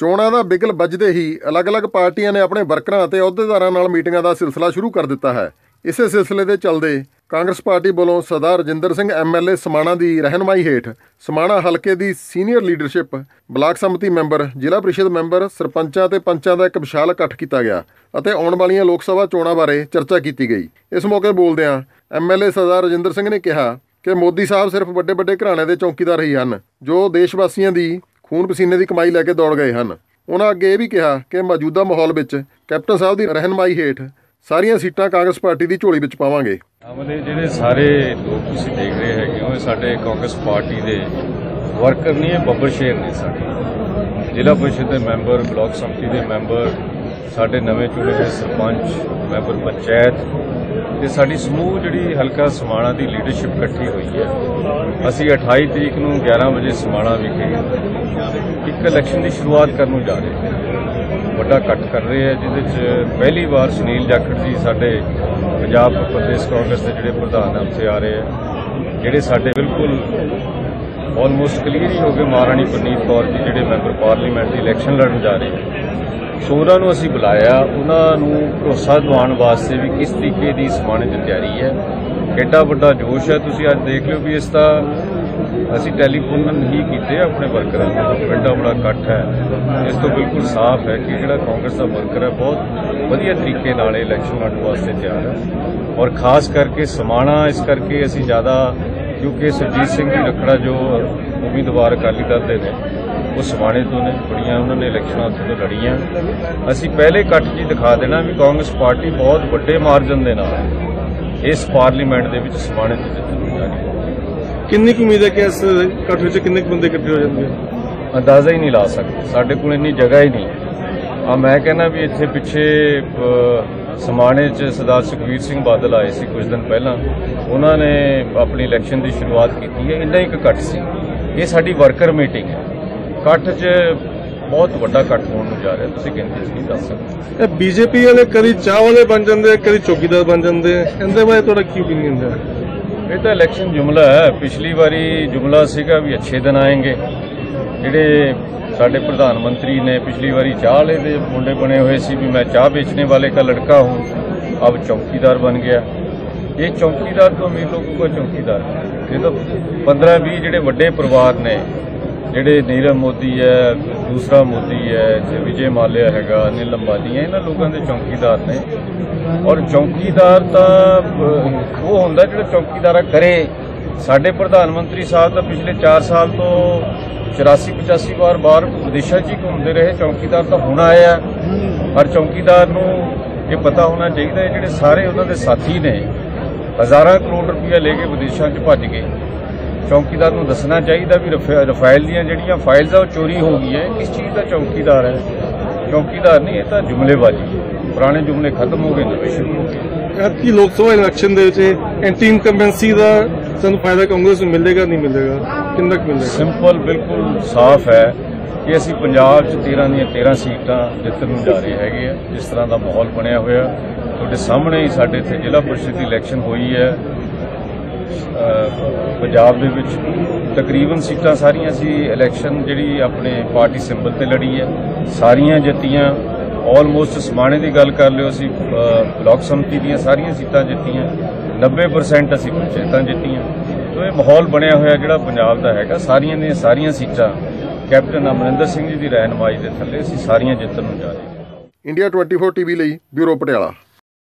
ਚੋਣਾਂ ਦਾ ਬਿਗਲ ਵੱਜਦੇ ਹੀ ਅਲੱਗ-ਅਲੱਗ ਪਾਰਟੀਆਂ ਨੇ ਆਪਣੇ ਵਰਕਰਾਂ ਅਤੇ ਅਹੁਦੇਦਾਰਾਂ ਨਾਲ ਮੀਟਿੰਗਾਂ ਦਾ ਸਿਲਸਿਲਾ ਸ਼ੁਰੂ ਕਰ ਦਿੱਤਾ ਹੈ। ਇਸੇ ਸਿਲਸਿਲੇ ਦੇ ਚੱਲਦੇ ਕਾਂਗਰਸ ਪਾਰਟੀ ਵੱਲੋਂ ਸਰਦਾਰ ਰਜਿੰਦਰ ਸਿੰਘ ਐਮਐਲਏ ਸਮਾਣਾ ਦੀ ਰਹਿਨਮਾਈ ਹੇਠ ਸਮਾਣਾ ਹਲਕੇ ਦੀ ਸੀਨੀਅਰ ਲੀਡਰਸ਼ਿਪ ਬਲਾਕ ਸੰਮਤੀ ਮੈਂਬਰ, ਜ਼ਿਲ੍ਹਾ ਪ੍ਰੀਸ਼ਦ ਮੈਂਬਰ, ਸਰਪੰਚਾਂ ਤੇ ਪੰਚਾਂ ਦਾ ਇੱਕ ਵਿਸ਼ਾਲ ਇਕੱਠ ਕੀਤਾ ਗਿਆ ਅਤੇ ਆਉਣ ਵਾਲੀਆਂ ਲੋਕ ਸਭਾ ਚੋਣਾਂ ਬਾਰੇ ਚਰਚਾ ਕੀਤੀ ਗਈ। ਇਸ ਮੌਕੇ ਬੋਲਦਿਆਂ ਐਮਐਲਏ ਸਰਦਾਰ ਰਜਿੰਦਰ ਸਿੰਘ ਨੇ ਕਿਹਾ ਕਿ ਮੋਦੀ ਸਾਹਿਬ ਸਿਰਫ ਵੱਡੇ-ਵੱਡੇ ਘਰਾਣੇ ਦੇ ਚੌਕੀਦਾਰ ਹੀ ਹਨ, ਜੋ ਦੇਸ਼ ਵਾਸੀਆਂ ਦੀ ਖੂਨ ਪਸੀਨੇ ਦੀ ਕਮਾਈ ਲੈ ਕੇ ਦੌੜ ਗਏ ਹਨ। ਉਹਨਾਂ ਅੱਗੇ ਇਹ ਵੀ ਕਿਹਾ ਕਿ ਮੌਜੂਦਾ ਮਾਹੌਲ ਵਿੱਚ ਕੈਪਟਨ ਸਾਹਿਬ ਦੀ ਰਹਿਨਮਾਈ ਹੇਠ ਸਾਰੀਆਂ ਸੀਟਾਂ ਕਾਂਗਰਸ ਪਾਰਟੀ ਦੀ ਝੋਲੀ ਵਿੱਚ ਪਾਵਾਂਗੇ। ਆਮਲੇ ਜਿਹੜੇ ਸਾਰੇ ਲੋਕ ਤੁਸੀਂ ਦੇਖ ਰਹੇ ਹੈਗੇ ਹੋ ਸਾਡੇ ਕਾਂਗਰਸ ਪਾਰਟੀ ਦੇ ਵਰਕਰ ਨਹੀਂ ਹੈ ਬੱਬਰ ਸ਼ੇਰ ਨੇ ਸਾਡੇ। ਜ਼ਿਲ੍ਹਾ ਪਰਿਸ਼ਦ ਦੇ ਮੈਂਬਰ, ਬਲਾਕ ਸੰਮਤੀ ਦੇ ਮੈਂਬਰ, ਸਾਡੇ ਨਵੇਂ ਚੁਣੇ ਹੋਏ ਸਰਪੰਚ, ਮੈਂਬਰ ਪੰਚਾਇਤ ਤੇ ਸਾਡੀ ਸਮੂਹ ਜਿਹੜੀ ਹਲਕਾ ਸਮਾਣਾ ਦੀ ਲੀਡਰਸ਼ਿਪ ਇਕੱਠੀ ਹੋਈ ਹੈ। ਅਸੀਂ 28 ਤਰੀਕ ਨੂੰ 11 ਵਜੇ ਸਮਾਣਾ ਵਿਖੇ ਇੱਕ ਇਲੈਕਸ਼ਨ ਦੀ ਸ਼ੁਰੂਆਤ ਕਰਨ ਨੂੰ ਜਾ ਰਹੇ ਹਾਂ। ਵੱਡਾ ਇਕੱਠ ਕਰ ਰਹੇ ਹੈ, ਜਿਹਦੇ 'ਚ ਪਹਿਲੀ ਵਾਰ ਸੁਨੀਲ ਜਾਖੜ ਜੀ ਸਾਡੇ ਪੰਜਾਬ ਪ੍ਰਦੇਸ਼ ਕਾਂਗਰਸ ਦੇ ਜਿਹੜੇ ਪ੍ਰਧਾਨ ਆ, ਉੱਥੇ ਆ ਰਹੇ ਆ। ਜਿਹੜੇ ਸਾਡੇ ਬਿਲਕੁਲ ਆਲਮੋਸਟ ਕਲੀਅਰ ਹੀ ਹੋ ਗਏ ਮਹਾਰਾਣੀ ਪ੍ਰਨੀਤ ਕੌਰ ਜੀ, ਜਿਹੜੇ ਮੈਂਬਰ ਪਾਰਲੀਮੈਂਟ ਦੀ ਇਲੈਕਸ਼ਨ ਲੜਨ ਜਾ ਰਹੇ ਆ। ਸੋ ਨੂੰ ਅਸੀਂ ਬੁਲਾਇਆ, ਉਹਨਾਂ ਨੂੰ ਭਰੋਸਾ ਦਿਵਾਉਣ ਵਾਸਤੇ ਵੀ ਕਿਸ ਤਰੀਕੇ ਦੀ ਸਮਾਣੇ ਦੀ ਤਿਆਰੀ ਹੈ। ਕਿੱਡਾ ਵੱਡਾ ਜੋਸ਼ ਹੈ, ਤੁਸੀਂ ਅੱਜ ਦੇਖ ਲਿਓ ਵੀ ਇਸ ਦਾ ਅਸੀਂ ਟੈਲੀਫੋਨ ਨਹੀਂ ਕੀਤੇ ਆਪਣੇ ਵਰਕਰਾਂ ਨੂੰ ਕਿੱਡਾ ਬੜਾ ਇਕੱਠ ਹੈ। ਇਸ ਤੋਂ ਬਿਲਕੁਲ ਸਾਫ਼ ਹੈ ਕਿ ਜਿਹੜਾ ਕਾਂਗਰਸ ਦਾ ਵਰਕਰ ਹੈ, ਬਹੁਤ ਵਧੀਆ ਤਰੀਕੇ ਨਾਲ ਇਲੈਕਸ਼ਨ ਲੜਨ ਵਾਸਤੇ ਤਿਆਰ ਹੈ। ਔਰ ਖਾਸ ਕਰਕੇ ਸਮਾਣਾ, ਇਸ ਕਰਕੇ ਅਸੀਂ ਜ਼ਿਆਦਾ, ਕਿਉਂਕਿ ਸੁਰਜੀਤ ਸਿੰਘ ਜੀ ਰੱਖੜਾ ਜੋ ਉਮੀਦਵਾਰ ਅਕਾਲੀ ਦਲ ਦੇ ਨੇ ਉਹ ਸਮਾਣੇ ਤੋਂ ਨੇ ਬੜੀਆਂ ਉਹਨਾਂ ਨੇ ਇਲੈਕਸ਼ਨਾਂ ਉੱਥੇ ਤੋਂ ਲੜੀਆਂ। ਅਸੀਂ ਪਹਿਲੇ ਇਕੱਠ ਹੀ ਦਿਖਾ ਦੇਣਾ ਵੀ ਕਾਂਗਰਸ ਪਾਰਟੀ ਬਹੁਤ ਵੱਡੇ ਮਾਰਜਨ ਦੇ ਨਾਲ ਇਸ ਪਾਰਲੀਮੈਂਟ ਦੇ ਵਿੱਚ ਸਮਾਣੇ ਤੋਂ ਜਾ ਹੈ। ਕਿੰਨੀ ਕੁ ਉਮੀਦ ਹੈ ਕਿ ਇਸ ਇਕੱਠ ਵਿੱਚ ਕਿੰਨੇ ਕੁ ਬੰਦੇ ਇਕੱਠੇ ਹੋ ਜਾਣਗੇ? ਅੰਦਾਜ਼ਾ ਹੀ ਨਹੀਂ ਲਾ ਸਕਦੇ। ਸਾਡੇ ਕੋਲ ਇੰਨੀ ਜਗ੍ਹਾ ਹੀ ਨਹੀਂ ਆ ਮੈਂ ਕਹਿੰਦਾ ਵੀ ਇੱਥੇ ਪਿੱਛੇ ਸਮਾਣੇ 'ਚ ਸਰਦਾਰ ਸੁਖਵੀਰ ਸਿੰਘ ਬਾਦਲ ਆਏ ਸੀ ਕੁਝ ਦਿਨ ਪਹਿਲਾਂ। ਉਹਨਾਂ ਨੇ ਆਪਣੀ ਇਲੈਕਸ਼ਨ ਦੀ ਸ਼ੁਰੂਆਤ ਕੀਤੀ ਹੈ। ਇੰਨਾ ਹੀ ਇੱਕ ਇਕੱਠ ਸੀ। ਇਹ ਸਾਡੀ ਵਰਕਰ ਮੀਟਿੰਗ ਹੈ। ਇਕੱਠ 'ਚ ਬਹੁਤ ਵੱਡਾ ਇਕੱਠ ਹੋਣ ਨੂੰ ਜਾ ਰਿਹਾ ਤੁਸੀਂ ਗਿਣਤੀ ਨਹੀਂ ਦੱਸ ਸਕਦੇ। ਇਹ ਬੀਜੇਪੀ ਵਾਲੇ ਕਦੀ ਚਾਹ ਵਾਲੇ ਬਣ ਜਾਂਦੇ ਕਦੀ ਚੌਕੀਦਾਰ ਬਣ ਜਾਂਦੇ। ਇਹਦੇ ਬਾਰੇ ਤੁਹਾਡਾ ਕੀ ਓਪੀਨੀਅਨ ਹੈ? ਇਹ ਤਾਂ ਇਲੈਕਸ਼ਨ ਜੁਮਲਾ ਹੈ। ਪਿਛਲੀ ਵਾਰੀ ਜੁਮਲਾ ਸੀਗਾ ਵੀ ਅੱਛੇ ਦਿਨ ਆਏਂਗੇ। ਜਿਹੜੇ ਸਾਡੇ ਪ੍ਰਧਾਨ ਮੰਤਰੀ ਨੇ ਪਿਛਲੀ ਵਾਰੀ ਚਾਹ ਵਾਲੇ ਦੇ ਮੁੰਡੇ ਬਣੇ ਹੋਏ ਸੀ ਵੀ ਮੈਂ ਚਾਹ ਵੇਚਣੇ ਵਾਲੇ ਦਾ ਲੜਕਾ ਹੂੰ ਅਬ ਚੌਕੀਦਾਰ ਬਣ ਗਿਆ। ਇਹ ਚੌਕੀਦਾਰ ਤੋਂ ਅਮੀਰ ਲੋਗੋਂ ਕੋ ਚੌਕੀਦਾਰ ਇਹ ਤਾਂ 15 20 ਜਿਹੜੇ ਵੱਡੇ ਪਰਿਵਾਰ ਨੇ ਜਿਹੜੇ ਨੀਰਵ ਮੋਦੀ ਹੈ, ਦੂਸਰਾ ਮੋਦੀ ਹੈ ਵਿਜੇ ਮਾਲਿਆ ਹੈਗਾ, ਅਨਿਲ ਅੰਬਾਨੀ ਹੈ, ਇਹਨਾਂ ਲੋਕਾਂ ਦੇ ਚੌਕੀਦਾਰ ਨੇ। ਔਰ ਚੌਕੀਦਾਰ ਤਾਂ ਉਹ ਹੁੰਦਾ ਜਿਹੜਾ ਚੌਕੀਦਾਰਾ ਕਰੇ। ਸਾਡੇ ਪ੍ਰਧਾਨ ਮੰਤਰੀ ਸਾਹਿਬ ਤਾਂ ਪਿਛਲੇ 4 ਸਾਲ ਤੋਂ 84 85 ਵਾਰ ਬਾਹਰ ਵਿਦੇਸ਼ਾਂ 'ਚ ਹੀ ਘੁੰਮਦੇ ਰਹੇ। ਚੌਕੀਦਾਰ ਤਾਂ ਹੁਣ ਆਇਆ ਪਰ ਚੌਕੀਦਾਰ ਨੂੰ ਇਹ ਪਤਾ ਹੋਣਾ ਚਾਹੀਦਾ ਜਿਹੜੇ ਸਾਰੇ ਉਹਨਾਂ ਦੇ ਸਾਥੀ ਨੇ, ਹਜ਼ਾਰਾਂ ਕਰੋੜ ਰੁਪਇਆ ਲੈ ਕੇ ਵਿਦੇਸ਼ਾਂ 'ਚ ਭੱਜ ਗਏ। ਚੌਕੀਦਾਰ ਨੂੰ ਦੱਸਣਾ ਚਾਹੀਦਾ ਵੀ ਰਫਾ- ਰਫਾਇਲ ਦੀਆਂ ਜਿਹੜੀਆਂ ਫਾਈਲਸ ਆ ਉਹ ਚੋਰੀ ਹੋ ਗਈਆਂ ਇਹ ਕਿਸ ਚੀਜ਼ ਦਾ ਚੌਕੀਦਾਰ ਹੈ? ਚੌਕੀਦਾਰ ਨਹੀਂ ਇਹ ਤਾਂ ਜੁਮਲੇਬਾਜ਼ੀ। ਹੈ ਪੁਰਾਣੇ ਜੁਮਲੇ ਖਤਮ ਹੋ ਗਏ ਨਵੇਂ ਸ਼ੁਰੂ ਹੋ ਗਏ। ਐਤਕੀ ਲੋਕ ਸਭਾ ਇਲੈਕਸ਼ਨ ਦੇ ਵਿੱਚ ਐਂਟੀ ਇਨਕੰਬੈਂਸੀ ਦਾ ਸਾਨੂੰ ਫਾਇਦਾ ਕਾਂਗਰਸ ਨੂੰ ਮਿਲੇਗਾ ਨਹੀਂ ਮਿਲੇਗਾ? ਕਿੰਨਾ ਕੁ ਮਿਲੇਗਾ? ਸਿੰਪਲ ਬਿਲਕੁਲ ਸਾਫ਼ ਹੈ ਕਿ ਅਸੀਂ ਪੰਜਾਬ 'ਚ 13 ਦੀਆਂ 13 ਸੀਟਾਂ ਜਿੱਤਣ ਨੂੰ ਜਾ ਰਹੇ ਹੈਗੇ ਆ। ਜਿਸ ਤਰ੍ਹਾਂ ਦਾ ਮਾਹੌਲ ਬਣਿਆ ਹੋਇਆ। ਤੁਹਾਡੇ ਸਾਹਮਣੇ ਹੀ ਸਾਡੇ ਇੱਥੇ ਜ਼ਿਲ੍ਹਾ ਪਰਿਸ਼ਦ ਦੀ ਇਲੈਕਸ਼ਨ ਹੋਈ ਹੈ। ਪੰਜਾਬ ਦੇ ਵਿੱਚ ਤਕਰੀਬਨ ਸੀਟਾਂ ਸਾਰੀਆਂ ਸੀ ਇਲੈਕਸ਼ਨ ਜਿਹੜੀ ਆਪਣੇ ਪਾਰਟੀ ਸਿੰਬਲ ਤੇ ਲੜੀ ਹੈ। ਸਾਰੀਆਂ ਜਿੱਤੀਆਂ ਆਲਮੋਸਟ ਸਮਾਣੇ ਦੀ ਗੱਲ ਕਰ ਲਿਓ ਅਸੀਂ ਬਲਾਕ ਸਮਿਤੀ ਦੀਆਂ ਸਾਰੀਆਂ ਸੀਟਾਂ ਜਿੱਤੀਆਂ 90% ਅਸੀਂ ਪੰਚਾਇਤਾਂ ਜਿੱਤੀਆਂ। ਸੋ ਇਹ ਮਾਹੌਲ ਬਣਿਆ ਹੋਇਆ ਜਿਹੜਾ ਪੰਜਾਬ ਦਾ ਹੈਗਾ, ਸਾਰੀਆਂ ਦੀਆਂ ਸਾਰੀਆਂ ਸੀਟਾਂ, ਕੈਪਟਨ ਅਮਰਿੰਦਰ ਸਿੰਘ ਜੀ ਦੀ ਰਹਿਨਮਾਈ ਦੇ ਥੱਲੇ ਅਸੀਂ ਸਾਰੀਆਂ ਜਿੱਤਣ ਨੂੰ ਜਾ ਰਹੇ ਹਾਂ। ਇੰਡੀਆ 24 ਟੀਵੀ ਲਈ ਬਿਊਰੋ ਪਟਿਆਲਾ।